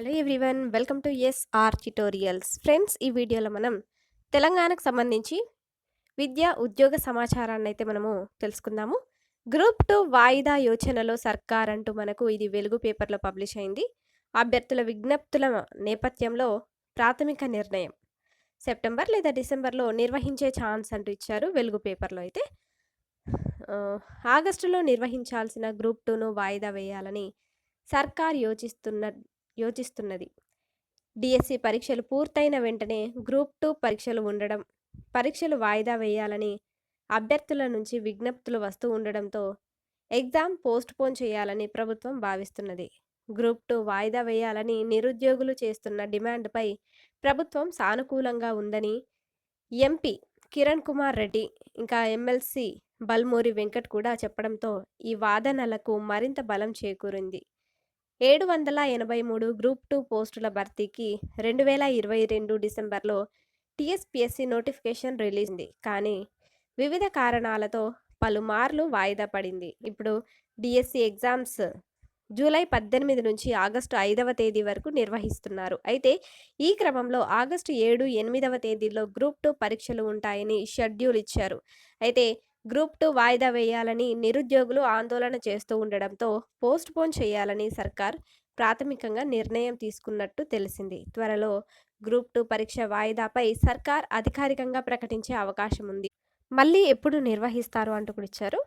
Hello everyone welcome to SR tutorials friends ఈ వీడియోలో మనం తెలంగాణకు సంబంధించి విద్య ఉద్యోగ సమాచారాన్ని అయితే మనము తెలుసుకుందాము. గ్రూప్ టూ వాయిదా యోచనలో సర్కార్ అంటూ మనకు ఇది వెలుగు పేపర్లో పబ్లిష్ అయింది. అభ్యర్థుల విజ్ఞప్తుల నేపథ్యంలో ప్రాథమిక నిర్ణయం సెప్టెంబర్ లేదా డిసెంబర్లో నిర్వహించే ఛాన్స్ అంటూ ఇచ్చారు వెలుగు పేపర్లో అయితే. ఆగస్టులో నిర్వహించాల్సిన గ్రూప్ టూను వాయిదా వేయాలని సర్కార్ యోచిస్తున్న యోచిస్తున్నది. డిఎస్సి పరీక్షలు పూర్తయిన వెంటనే గ్రూప్ టూ పరీక్షలు ఉండడం పరీక్షలు వాయిదా వేయాలని అభ్యర్థుల నుంచి విజ్ఞప్తులు వస్తూ ఉండడంతో ఎగ్జామ్ పోస్ట్ పోన్ చేయాలని ప్రభుత్వం భావిస్తున్నది. గ్రూప్ టూ వాయిదా వేయాలని నిరుద్యోగులు చేస్తున్న డిమాండ్పై ప్రభుత్వం సానుకూలంగా ఉందని ఎంపీ కిరణ్ కుమార్ రెడ్డి ఇంకా ఎమ్మెల్సీ బల్మూరి వెంకట్ కూడా చెప్పడంతో ఈ వాదనలకు మరింత బలం చేకూరింది. ఏడు వందల ఎనభై మూడు గ్రూప్ టూ పోస్టుల భర్తీకి రెండు వేల ఇరవై రెండు డిసెంబర్లో టీఎస్పీఎస్సీ నోటిఫికేషన్ రిలీజ్ ఉంది కానీ వివిధ కారణాలతో పలుమార్లు వాయిదా పడింది. ఇప్పుడు డిఎస్సి ఎగ్జామ్స్ జూలై పద్దెనిమిది నుంచి ఆగస్టు ఐదవ తేదీ వరకు నిర్వహిస్తున్నారు. అయితే ఈ క్రమంలో ఆగస్టు ఏడు ఎనిమిదవ తేదీలో గ్రూప్ టూ పరీక్షలు ఉంటాయని షెడ్యూల్ ఇచ్చారు. అయితే గ్రూప్ టూ వాయిదా వేయాలని నిరుద్యోగులు ఆందోళన చేస్తూ ఉండడంతో పోస్ట్ పోన్ చేయాలని సర్కార్ ప్రాథమికంగా నిర్ణయం తీసుకున్నట్టు తెలిసింది. త్వరలో గ్రూప్ టూ పరీక్ష వాయిదాపై సర్కార్ అధికారికంగా ప్రకటించే అవకాశం ఉంది. మళ్ళీ ఎప్పుడు నిర్వహిస్తారు అంటూ కూడా ఇచ్చారు.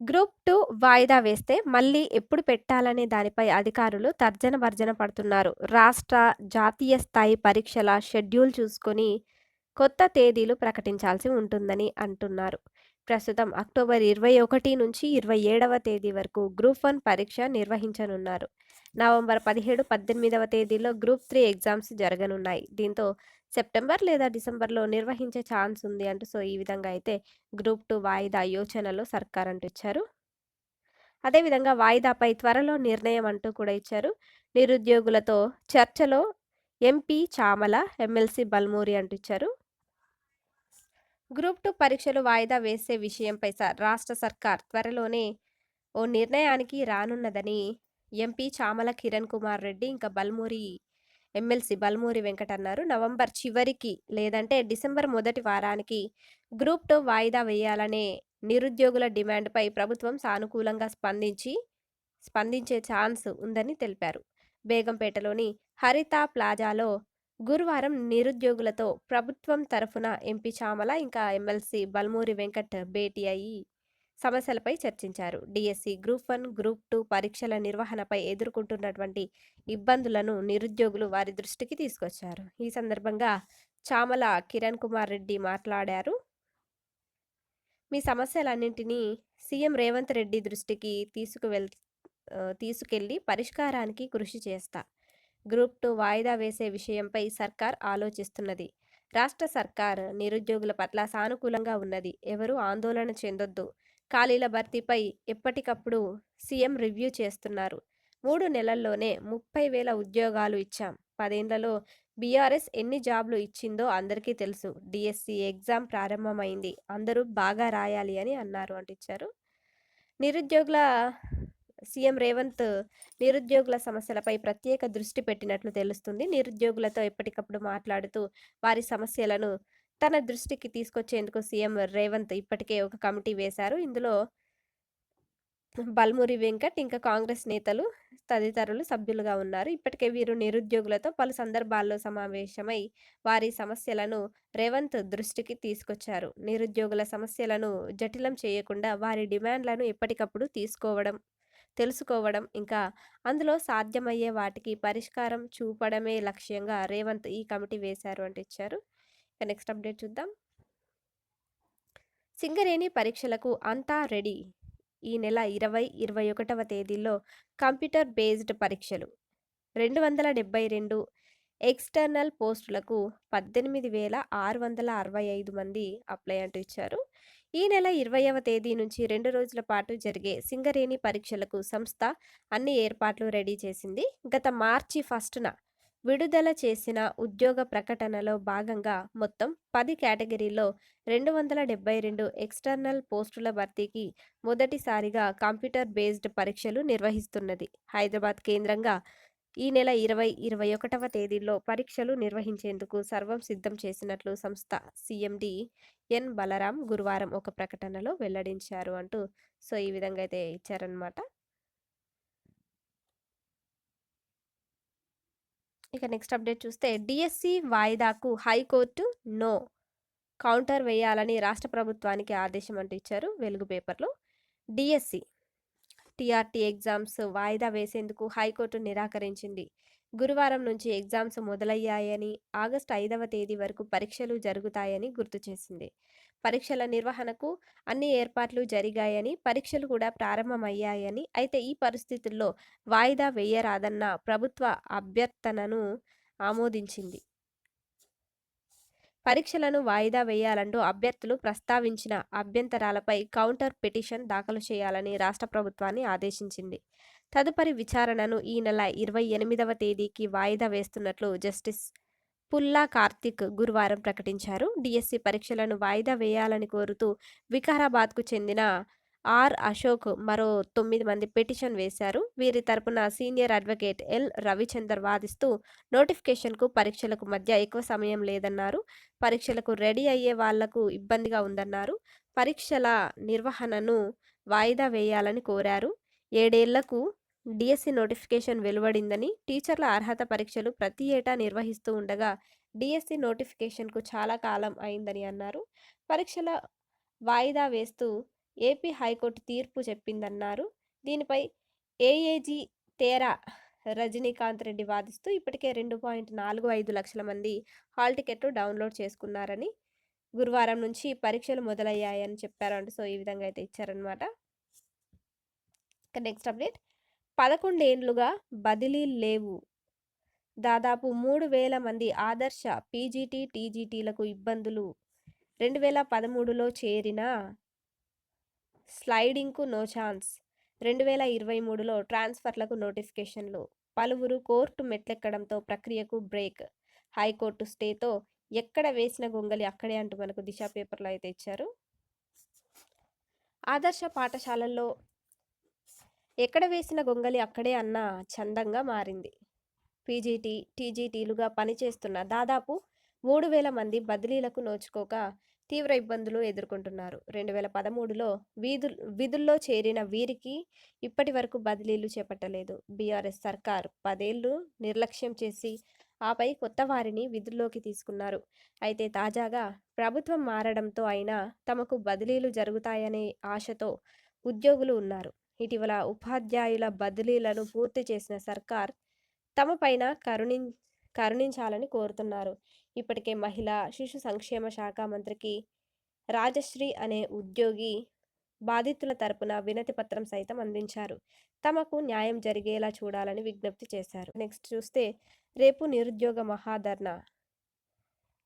గ్రూప్ టూ వాయిదా వేస్తే మళ్ళీ ఎప్పుడు పెట్టాలనే దానిపై అధికారులు తర్జన భర్జన పడుతున్నారు. రాష్ట్ర జాతీయ స్థాయి పరీక్షల షెడ్యూల్ చూసుకొని కొత్త తేదీలు ప్రకటించాల్సి ఉంటుందని అంటున్నారు. ప్రస్తుతం అక్టోబర్ ఇరవై ఒకటి నుంచి ఇరవై ఏడవ తేదీ వరకు గ్రూప్ వన్ పరీక్ష నిర్వహించనున్నారు. నవంబర్ పదిహేడు పద్దెనిమిదవ తేదీలో గ్రూప్ త్రీ ఎగ్జామ్స్ జరగనున్నాయి. దీంతో సెప్టెంబర్ లేదా డిసెంబర్లో నిర్వహించే ఛాన్స్ ఉంది అంటూ సో ఈ విధంగా అయితే గ్రూప్ టూ వాయిదా యోచనలో సర్కార్ అంటూ ఇచ్చారు. అదేవిధంగా వాయిదాపై త్వరలో నిర్ణయం అంటూ కూడా ఇచ్చారు. నిరుద్యోగులతో చర్చలో ఎంపీ చామల ఎమ్మెల్సీ బల్మూరి అంటూ ఇచ్చారు. గ్రూప్ టూ పరీక్షలు వాయిదా వేసే విషయంపై రాష్ట్ర సర్కార్ త్వరలోనే ఓ నిర్ణయానికి రానున్నదని ఎంపీ చామల కిరణ్ కుమార్ రెడ్డి ఇంకా బల్మూరి ఎమ్మెల్సీ బల్మూరి వెంకట అన్నారు. నవంబర్ చివరికి లేదంటే డిసెంబర్ మొదటి వారానికి గ్రూప్ టూ వాయిదా వేయాలనే నిరుద్యోగుల డిమాండ్పై ప్రభుత్వం సానుకూలంగా స్పందించి స్పందించే ఛాన్స్ ఉందని తెలిపారు. బేగంపేటలోని హరిత ప్లాజాలో గురువారం నిరుద్యోగులతో ప్రభుత్వం తరఫున ఎంపీ చామల ఇంకా ఎమ్మెల్సీ బల్మూరి వెంకట్ భేటీ అయి సమస్యలపై చర్చించారు. DSC group one group two పరీక్షల నిర్వహణపై ఎదుర్కొంటున్నటువంటి ఇబ్బందులను నిరుద్యోగులు వారి దృష్టికి తీసుకొచ్చారు. ఈ సందర్భంగా చామల కిరణ్ కుమార్ రెడ్డి మాట్లాడారు. మీ సమస్యలన్నింటినీ సీఎం రేవంత్ రెడ్డి దృష్టికి తీసుకువెల్ తీసుకెళ్ళి తీసుకెళ్ళి పరిష్కారానికి కృషి చేస్తా. గ్రూప్ టూ వాయిదా వేసే విషయంపై సర్కార్ ఆలోచిస్తున్నది. రాష్ట్ర సర్కార్ నిరుద్యోగుల పట్ల సానుకూలంగా ఉన్నది. ఎవరూ ఆందోళన చెందొద్దు. ఖాళీల భర్తీపై ఎప్పటికప్పుడు సీఎం రివ్యూ చేస్తున్నారు. మూడు నెలల్లోనే ముప్పై వేల ఉద్యోగాలు ఇచ్చాం. పదేళ్ళలో బీఆర్ఎస్ ఎన్ని జాబ్లు ఇచ్చిందో అందరికీ తెలుసు. డిఎస్సి ఎగ్జామ్ ప్రారంభమైంది. అందరూ బాగా రాయాలి అని అన్నారు అంటిచ్చారు నిరుద్యోగుల సీఎం రేవంత్ నిరుద్యోగుల సమస్యలపై ప్రత్యేక దృష్టి పెట్టినట్లు తెలుస్తుంది. నిరుద్యోగులతో ఎప్పటికప్పుడు మాట్లాడుతూ వారి సమస్యలను తన దృష్టికి తీసుకొచ్చేందుకు సీఎం రేవంత్ ఇప్పటికే ఒక కమిటీ వేశారు. ఇందులో బల్మూరి వెంకట్ ఇంకా కాంగ్రెస్ నేతలు తదితరులు సభ్యులుగా ఉన్నారు. ఇప్పటికే వీరు నిరుద్యోగులతో పలు సందర్భాల్లో సమావేశమై వారి సమస్యలను రేవంత్ దృష్టికి తీసుకొచ్చారు. నిరుద్యోగుల సమస్యలను జటిలం చేయకుండా వారి డిమాండ్లను ఎప్పటికప్పుడు తీసుకోవడం తెలుసుకోవడం ఇంకా అందులో సాధ్యమయ్యే వాటికి పరిష్కారం చూపడమే లక్ష్యంగా రేవంత్ ఈ కమిటీ వేశారు అంటే ఇచ్చారు. నెక్స్ట్ అప్డేట్ చూద్దాం. సింగరేణి పరీక్షలకు అంతా రెడీ. ఈ నెల ఇరవై ఇరవై ఒకటవ తేదీల్లో కంప్యూటర్ బేస్డ్ పరీక్షలు. రెండు వందల డెబ్బై రెండు ఎక్స్టర్నల్ పోస్టులకు పద్దెనిమిది వేల ఆరు వందల అరవై ఐదు మంది అప్లై అంటూ ఇచ్చారు. ఈ నెల ఇరవైవ తేదీ నుంచి రెండు రోజుల పాటు జరిగే సింగరేణి పరీక్షలకు సంస్థ అన్ని ఏర్పాట్లు రెడీ చేసింది. గత మార్చి ఫస్ట్న విడుదల చేసిన ఉద్యోగ ప్రకటనలో భాగంగా మొత్తం పది కేటగిరీల్లో రెండు వందల డెబ్బై రెండు ఎక్స్టర్నల్ పోస్టుల భర్తీకి మొదటిసారిగా కంప్యూటర్ బేస్డ్ పరీక్షలు నిర్వహిస్తున్నది. హైదరాబాద్ కేంద్రంగా ఈ నెల ఇరవై ఇరవై ఒకటవ తేదీల్లో పరీక్షలు నిర్వహించేందుకు సర్వం సిద్ధం చేసినట్లు సంస్థ సీఎండి ఎన్. బలరాం గురువారం ఒక ప్రకటనలో వెల్లడించారు అంటూ సో ఈ విధంగా అయితే ఇచ్చారనమాట ఇక నెక్స్ట్ అప్డేట్ చూస్తే డిఎస్సి వాయిదాకు హైకోర్టు నో కౌంటర్ వేయాలని రాష్ట్ర ప్రభుత్వానికి ఆదేశం అంటూ ఇచ్చారు. వెలుగు పేపర్లో డిఎస్సి టీఆర్టీ ఎగ్జామ్స్ వాయిదా వేసేందుకు హైకోర్టు నిరాకరించింది. గురువారం నుంచి ఎగ్జామ్స్ మొదలయ్యాయని ఆగస్టు ఐదవ తేదీ వరకు పరీక్షలు జరుగుతాయని గుర్తు చేసింది. పరీక్షల నిర్వహణకు అన్ని ఏర్పాట్లు జరిగాయని పరీక్షలు కూడా ప్రారంభమయ్యాయని అయితే ఈ పరిస్థితుల్లో వాయిదా వేయరాదన్న ప్రభుత్వ అభ్యర్థనను ఆమోదించింది. పరీక్షలను వాయిదా వేయాలంటూ అభ్యర్థులు ప్రస్తావించిన అభ్యంతరాలపై కౌంటర్ పిటిషన్ దాఖలు చేయాలని రాష్ట్ర ప్రభుత్వాన్ని ఆదేశించింది. తదుపరి విచారణను ఈ నెల ఇరవై ఎనిమిదవ తేదీకి వాయిదా వేస్తున్నట్లు జస్టిస్ పుల్లా కార్తిక్ గురువారం ప్రకటించారు. డిఎస్సి పరీక్షలను వాయిదా వేయాలని కోరుతూ వికారాబాద్కు చెందిన ఆర్ అశోక్ మరో తొమ్మిది మంది పిటిషన్ వేశారు. వీరి తరపున సీనియర్ అడ్వకేట్ ఎల్ రవిచందర్ వాదిస్తూ నోటిఫికేషన్కు పరీక్షలకు మధ్య ఎక్కువ సమయం లేదన్నారు. పరీక్షలకు రెడీ అయ్యే వాళ్ళకు ఇబ్బందిగా ఉందన్నారు. పరీక్షల నిర్వహణను వాయిదా వేయాలని కోరారు. ఏడేళ్ళకు డిఎస్సి నోటిఫికేషన్ వెలువడిందని టీచర్ల అర్హత పరీక్షలు ప్రతి ఏటా నిర్వహిస్తూ ఉండగా డిఎస్సి నోటిఫికేషన్కు చాలా కాలం అయిందని అన్నారు. పరీక్షల వాయిదా వేస్తూ ఏపీ హైకోర్టు తీర్పు చెప్పిందన్నారు. దీనిపై ఏఏజీ తేరా రజనీకాంత్ రెడ్డి వాదిస్తూ ఇప్పటికే రెండు పాయింట్ నాలుగు ఐదు లక్షల మంది హాల్ టికెట్లు డౌన్లోడ్ చేసుకున్నారని గురువారం నుంచి పరీక్షలు మొదలయ్యాయని చెప్పారంట. సో ఈ విధంగా అయితే ఇచ్చారనమాట నెక్స్ట్ అప్డేట్. పదకొండేండ్లుగా బదిలీ లేవు. దాదాపు మూడు వేల మంది ఆదర్శ పీజీటీ టీజీటీలకు ఇబ్బందులు. రెండు వేల పదమూడులో చేరిన స్లైడింగ్కు నో ఛాన్స్. రెండు వేల ఇరవై మూడులో ట్రాన్స్ఫర్లకు నోటిఫికేషన్లు. పలువురు కోర్టు మెట్లెక్కడంతో ప్రక్రియకు బ్రేక్. హైకోర్టు స్టేతో ఎక్కడ వేసిన గొంగలి అక్కడే అంటూ మనకు దిశ పేపర్లో అయితే ఇచ్చారు. ఆదర్శ పాఠశాలల్లో ఎక్కడ వేసిన గొంగలి అక్కడే అన్న చందంగా మారింది. పీజీటీ టీజీటీలుగా పనిచేస్తున్న దాదాపు మూడు వేల మంది బదిలీలకు నోచుకోక తీవ్ర ఇబ్బందులు ఎదుర్కొంటున్నారు. రెండు వేల పదమూడులో వీధు విధుల్లో చేరిన వీరికి ఇప్పటి వరకు బదిలీలు చేపట్టలేదు. బీఆర్ఎస్ సర్కార్ పదేళ్ళు నిర్లక్ష్యం చేసి ఆపై కొత్త వారిని విధుల్లోకి తీసుకున్నారు. అయితే తాజాగా ప్రభుత్వం మారడంతో అయినా తమకు బదిలీలు జరుగుతాయనే ఆశతో ఉద్యోగులు ఉన్నారు. ఇటీవల ఉపాధ్యాయుల బదిలీలను పూర్తి చేసిన సర్కార్ తమపైన కరుణి కరుణించాలని కోరుతున్నారు. ఇప్పటికే మహిళా శిశు సంక్షేమ శాఖ మంత్రికి రాజశ్రీ అనే ఉద్యోగి బాధితుల తరపున వినతి పత్రం సైతం అందించారు. తమకు న్యాయం జరిగేలా చూడాలని విజ్ఞప్తి చేశారు. నెక్స్ట్ చూస్తే రేపు నిరుద్యోగ మహాధర్నా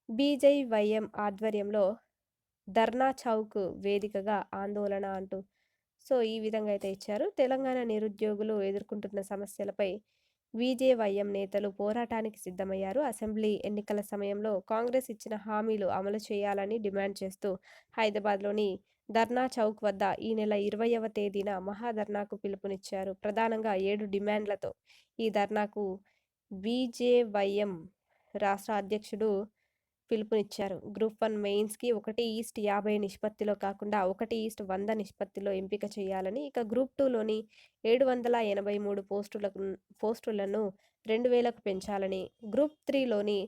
బీజైవైఎం ఆధ్వర్యంలో ధర్నా చౌక్ వేదికగా ఆందోళన అంటూ సో ఈ విధంగా అయితే ఇచ్చారు. తెలంగాణ నిరుద్యోగులు ఎదుర్కొంటున్న సమస్యలపై విజేవైఎం నేతలు పోరాటానికి సిద్ధమయ్యారు. అసెంబ్లీ ఎన్నికల సమయంలో కాంగ్రెస్ ఇచ్చిన హామీలు అమలు చేయాలని డిమాండ్ చేస్తూ హైదరాబాద్లోని ధర్నా చౌక్ వద్ద ఈ నెల ఇరవైవ తేదీన మహాధర్నాకు పిలుపునిచ్చారు. ప్రధానంగా ఏడు డిమాండ్లతో ఈ ధర్నాకు బీజేవైఎం రాష్ట్ర అధ్యక్షుడు పిలుపునిచ్చారు. గ్రూప్ వన్ మెయిన్స్కి ఒకటి ఈస్ట్ యాభై నిష్పత్తిలో కాకుండా ఒకటి ఈస్ట్ వంద నిష్పత్తిలో ఎంపిక చేయాలని ఇక గ్రూప్ టూలోని ఏడు వందల ఎనభై మూడు పోస్టులకు పోస్టులను రెండు వేలకు పెంచాలని గ్రూప్ త్రీలోని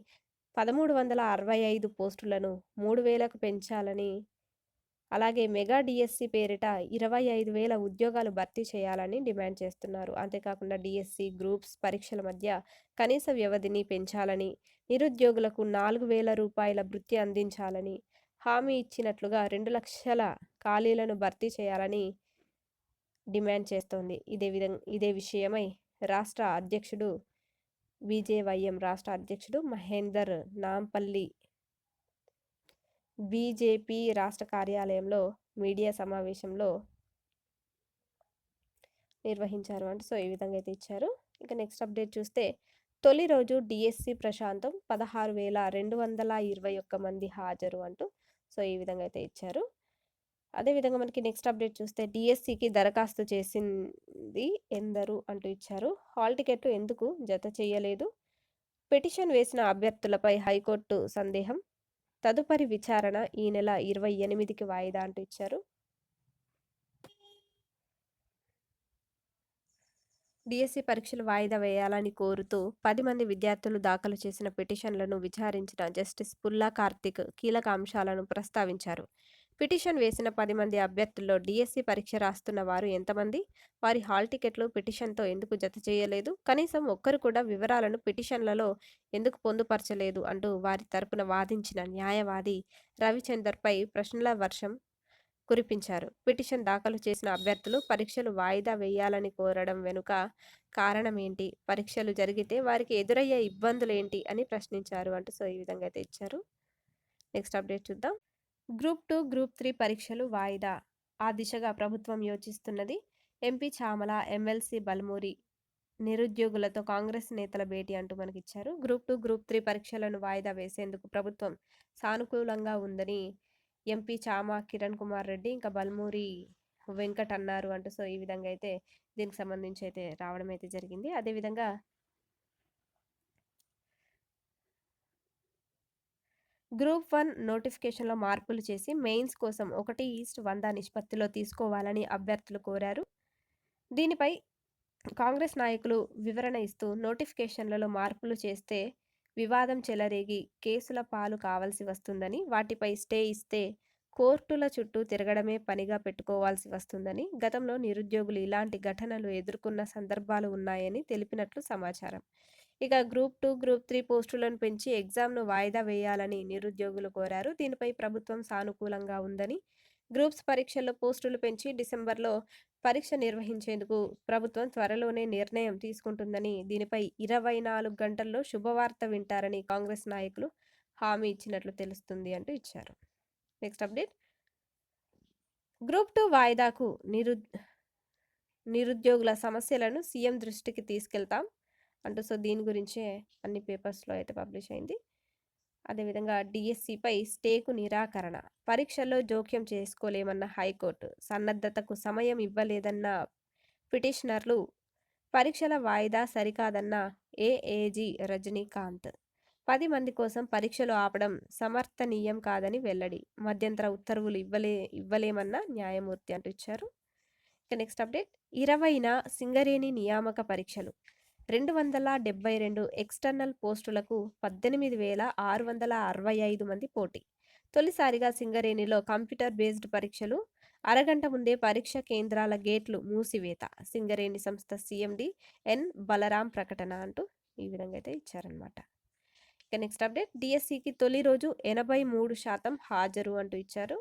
పదమూడు వందల అరవై ఐదు పోస్టులను మూడు వేలకు పెంచాలని అలాగే మెగా డిఎస్సి పేరిట ఇరవై ఐదు వేల ఉద్యోగాలు భర్తీ చేయాలని డిమాండ్ చేస్తున్నారు. అంతేకాకుండా డిఎస్సి గ్రూప్స్ పరీక్షల మధ్య కనీస వ్యవధిని పెంచాలని నిరుద్యోగులకు నాలుగు వేల రూపాయల వృత్తి అందించాలని హామీ ఇచ్చినట్లుగా రెండు లక్షల ఖాళీలను భర్తీ చేయాలని డిమాండ్ చేస్తోంది. ఇదే విధంగా ఇదే విషయమై రాష్ట్ర అధ్యక్షుడు బీజేవైఎం రాష్ట్ర అధ్యక్షుడు మహేందర్ నాంపల్లి బీజేపీ రాష్ట్ర కార్యాలయంలో మీడియా సమావేశంలో నిర్వహించారు. అంటే సో ఈ విధంగా అయితే ఇచ్చారు. ఇక నెక్స్ట్ అప్డేట్ చూస్తే తొలి రోజు డిఎస్సి ప్రశాంతం పదహారు వేల రెండు వందల ఇరవై ఒక్క మంది హాజరు అంటూ సో ఈ విధంగా అయితే ఇచ్చారు. అదేవిధంగా మనకి నెక్స్ట్ అప్డేట్ చూస్తే డిఎస్సికి దరఖాస్తు చేసింది ఎందరు అంటూ ఇచ్చారు. హాల్ టికెట్ ఎందుకు జత చేయలేదు? పిటిషన్ వేసిన అభ్యర్థులపై హైకోర్టు సందేహం తదుపరి విచారణ ఈ నెల ఇరవై ఎనిమిదికి వాయిదా అంటూ ఇచ్చారు. డిఎస్సి పరీక్షలు వాయిదా వేయాలని కోరుతూ పది మంది విద్యార్థులు దాఖలు చేసిన పిటిషన్లను విచారించిన జస్టిస్ పుల్లా కార్తిక్ కీలక అంశాలను ప్రస్తావించారు. పిటిషన్ వేసిన పది మంది అభ్యర్థుల్లో డిఎస్సి పరీక్ష రాస్తున్న వారు ఎంతమంది? వారి హాల్ టికెట్లు పిటిషన్తో ఎందుకు జత చేయలేదు? కనీసం ఒక్కరు కూడా వివరాలను పిటిషన్లలో ఎందుకు పొందుపరచలేదు? అంటూ వారి తరపున వాదించిన న్యాయవాది రవిచందర్పై ప్రశ్నల వర్షం కురిపించారు. పిటిషన్ దాఖలు చేసిన అభ్యర్థులు పరీక్షలు వాయిదా వేయాలని కోరడం వెనుక కారణం ఏంటి పరీక్షలు జరిగితే వారికి ఎదురయ్యే ఇబ్బందులు ఏంటి అని ప్రశ్నించారు అంటూ సో ఈ విధంగా అయితే ఇచ్చారు. నెక్స్ట్ అప్డేట్ చూద్దాం. గ్రూప్ టూ గ్రూప్ త్రీ పరీక్షలు వాయిదా? ఆ దిశగా ప్రభుత్వం యోచిస్తున్నది ఎంపీ చామల ఎమ్మెల్సీ బల్మూరి. నిరుద్యోగులతో కాంగ్రెస్ నేతల భేటీ అంటూ మనకి ఇచ్చారు గ్రూప్ టూ గ్రూప్ త్రీ పరీక్షలను వాయిదా వేసేందుకు ప్రభుత్వం సానుకూలంగా ఉందని ఎంపీ చామ కిరణ్ కుమార్ రెడ్డి ఇంకా బల్మూరి వెంకట్ అన్నారు అంటూ సో ఈ విధంగా అయితే దీనికి సంబంధించి అయితే రావడం అయితే జరిగింది. అదేవిధంగా గ్రూప్ వన్ నోటిఫికేషన్లో మార్పులు చేసి మెయిన్స్ కోసం ఒకటి ఈస్ట్ వంద నిష్పత్తిలో తీసుకోవాలని అభ్యర్థులు కోరారు. దీనిపై కాంగ్రెస్ నాయకులు వివరణ ఇస్తూ నోటిఫికేషన్లలో మార్పులు చేస్తే వివాదం చెలరేగి కేసుల పాలు కావాల్సి వస్తుందని వాటిపై స్టే ఇస్తే కోర్టుల చుట్టూ తిరగడమే పనిగా పెట్టుకోవాల్సి వస్తుందని గతంలో నిరుద్యోగులు ఇలాంటి ఘటనలు ఎదుర్కొన్న సందర్భాలు ఉన్నాయని తెలిపినట్లు సమాచారం. ఇక గ్రూప్ టూ గ్రూప్ త్రీ పోస్టులను పెంచి ఎగ్జామ్ను వాయిదా వేయాలని నిరుద్యోగులు కోరారు. దీనిపై ప్రభుత్వం సానుకూలంగా ఉందని గ్రూప్స్ పరీక్షల్లో పోస్టులు పెంచి డిసెంబర్లో పరీక్ష నిర్వహించేందుకు ప్రభుత్వం త్వరలోనే నిర్ణయం తీసుకుంటుందని దీనిపై ఇరవై నాలుగు గంటల్లో శుభవార్త వింటారని కాంగ్రెస్ నాయకులు హామీ ఇచ్చినట్లు తెలుస్తుంది అంటూ ఇచ్చారు. Next update. గ్రూప్ టూ వాయిదాకు నిరు నిరుద్యోగుల సమస్యలను సీఎం దృష్టికి తీసుకెళ్తాం. అంటూ సో దీని గురించే అన్ని పేపర్స్లో అయితే పబ్లిష్ అయింది. అదేవిధంగా డిఎస్సిపై స్టేకు నిరాకరణ పరీక్షల్లో జోక్యం చేసుకోలేమన్న హైకోర్టు సన్నద్ధతకు సమయం ఇవ్వలేదన్న పిటిషనర్లు పరీక్షల వాయిదా సరికాదన్న ఏఏజీ రజనీకాంత్ పది మంది కోసం పరీక్షలు ఆపడం సమర్థనీయం కాదని వెల్లడి మధ్యంతర ఉత్తర్వులు ఇవ్వలే ఇవ్వలేమన్న న్యాయమూర్తి అంటూ ఇచ్చారు ఇక నెక్స్ట్ అప్డేట్ ఇరవైన సింగరేణి నియామక పరీక్షలు రెండు వందల డెబ్బై రెండు ఎక్స్టర్నల్ పోస్టులకు పద్దెనిమిది వేల ఆరు వందల అరవై ఐదు మంది పోటీ. తొలిసారిగా సింగరేణిలో కంప్యూటర్ బేస్డ్ పరీక్షలు అరగంట ముందే పరీక్ష కేంద్రాల గేట్లు మూసివేత సింగరేణి సంస్థ సీఎండి ఎన్ బలరాం ప్రకటన అంటూ ఈ విధంగా అయితే ఇచ్చారనమాట ఇక నెక్స్ట్ అప్డేట్ డిఎస్సికి తొలి రోజు ఎనభై మూడు శాతం హాజరు అంటూ ఇచ్చారు.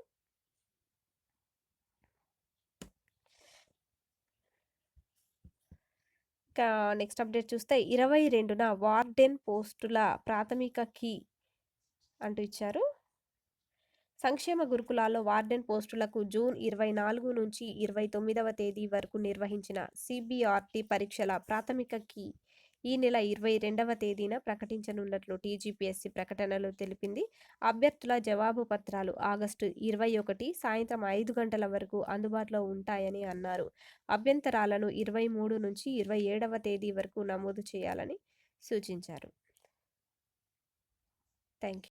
నెక్స్ట్ అప్డేట్ చూస్తే ఇరవై రెండున వార్డెన్ పోస్టుల ప్రాథమిక కీ అంటూ ఇచ్చారు. సంక్షేమ గురుకులాల్లో వార్డెన్ పోస్టులకు జూన్ ఇరవై నాలుగు నుంచి ఇరవై తొమ్మిదవ తేదీ వరకు నిర్వహించిన సిబిఆర్టీ పరీక్షల ప్రాథమిక కీ ఈ నెల ఇరవై రెండవ తేదీన ప్రకటించనున్నట్లు టీజీపీఎస్సీ ప్రకటనలో తెలిపింది. అభ్యర్థుల జవాబు పత్రాలు ఆగస్టు ఇరవై ఒకటి సాయంత్రం ఐదు గంటల వరకు అందుబాటులో ఉంటాయని అన్నారు. అభ్యంతరాలను ఇరవై మూడు నుంచి ఇరవై ఏడవ తేదీ వరకు నమోదు చేయాలని సూచించారు. Thank you